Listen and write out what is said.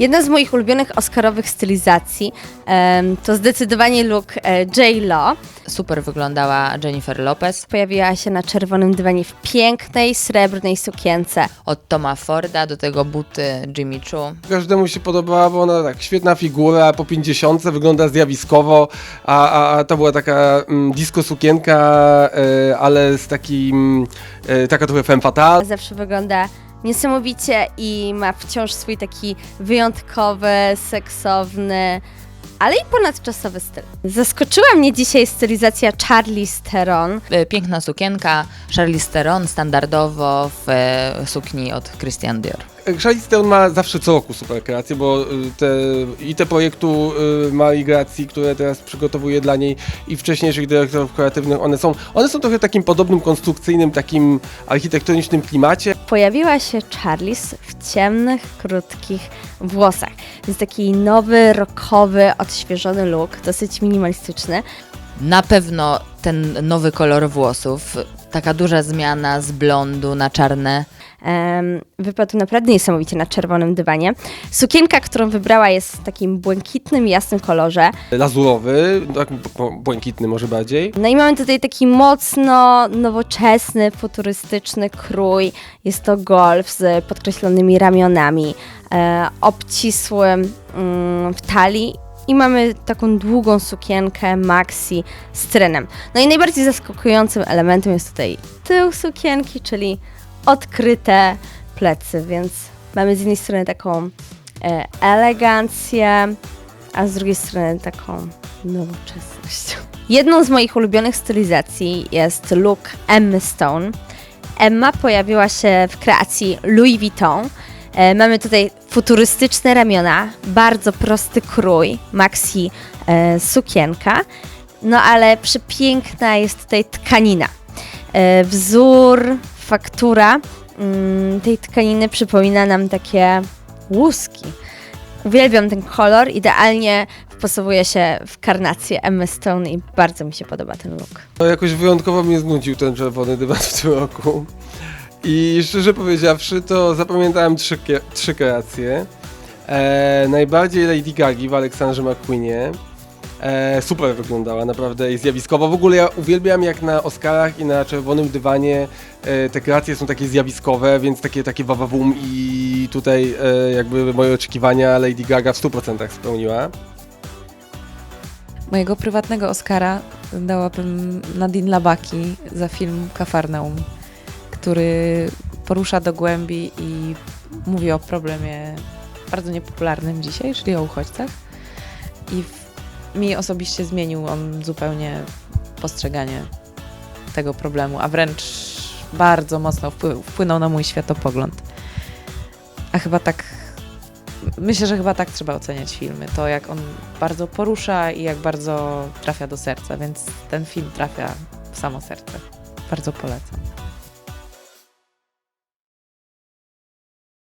Jedna z moich ulubionych oscarowych stylizacji em, to zdecydowanie look e, J-Lo. Super wyglądała Jennifer Lopez. Pojawiła się na czerwonym dywanie w pięknej, srebrnej sukience. Od Toma Forda do tego buty Jimmy Choo. Każdemu się podobała, bo ona tak świetna figura, po 50 wygląda zjawiskowo, a, a, a to była taka mm, disco sukienka, e, ale z takim, e, taka trochę femme fatale. Zawsze wygląda niesamowicie i ma wciąż swój taki wyjątkowy, seksowny, ale i ponadczasowy styl. Zaskoczyła mnie dzisiaj stylizacja Charlize Theron. E, Piękna sukienka, Charlize Theron standardowo w e, sukni od Christian Dior. Charlize ma zawsze co roku super kreacje, bo y, te, i te projektu y, Marii Gracji, które teraz przygotowuje dla niej i wcześniejszych dyrektorów kreatywnych, one są, one są trochę w takim podobnym konstrukcyjnym, takim architektonicznym klimacie. Pojawiła się Charlize w ciemnych, krótkich włosach. To jest taki nowy, rockowy, odświeżony look, dosyć minimalistyczny. Na pewno ten nowy kolor włosów, taka duża zmiana z blondu na czarne. Em, wypadł naprawdę niesamowicie na czerwonym dywanie. Sukienka, którą wybrała jest w takim błękitnym, jasnym kolorze. Lazurowy, tak błękitny może bardziej. No i mamy tutaj taki mocno nowoczesny, futurystyczny krój. Jest to golf z podkreślonymi ramionami, e, obcisłym mm, w talii. I mamy taką długą sukienkę maxi z trenem. No i najbardziej zaskakującym elementem jest tutaj tył sukienki, czyli odkryte plecy, więc mamy z jednej strony taką e, elegancję, a z drugiej strony taką nowoczesność. Jedną z moich ulubionych stylizacji jest look Emmy Stone. Emma pojawiła się w kreacji Louis Vuitton. E, mamy tutaj futurystyczne ramiona, bardzo prosty krój, maxi e, sukienka, no ale przepiękna jest tutaj tkanina. E, wzór, faktura mm, tej tkaniny przypomina nam takie łuski. Uwielbiam ten kolor, idealnie wpasowuje się w karnację Emmy Stone i bardzo mi się podoba ten look. No, jakoś wyjątkowo mnie znudził ten czerwony dywan w tym roku. I szczerze powiedziawszy, to zapamiętałem trzy, trzy kreacje. E, najbardziej Lady Gagi w Aleksandrze McQueenie. E, super wyglądała, naprawdę i zjawiskowo. W ogóle ja uwielbiam jak na Oscarach i na czerwonym dywanie e, te kreacje są takie zjawiskowe, więc takie, takie wawawum i tutaj e, jakby moje oczekiwania Lady Gaga w 100% spełniła. Mojego prywatnego Oscara dałabym Nadine Labaki za film Kafarnaum, który porusza do głębi i mówi o problemie bardzo niepopularnym dzisiaj, czyli o uchodźcach. I w, mi osobiście zmienił on zupełnie postrzeganie tego problemu, a wręcz bardzo mocno wpły- wpłynął na mój światopogląd. A chyba tak Myślę, że chyba tak trzeba oceniać filmy. To jak on bardzo porusza i jak bardzo trafia do serca, więc ten film trafia w samo serce. Bardzo polecam.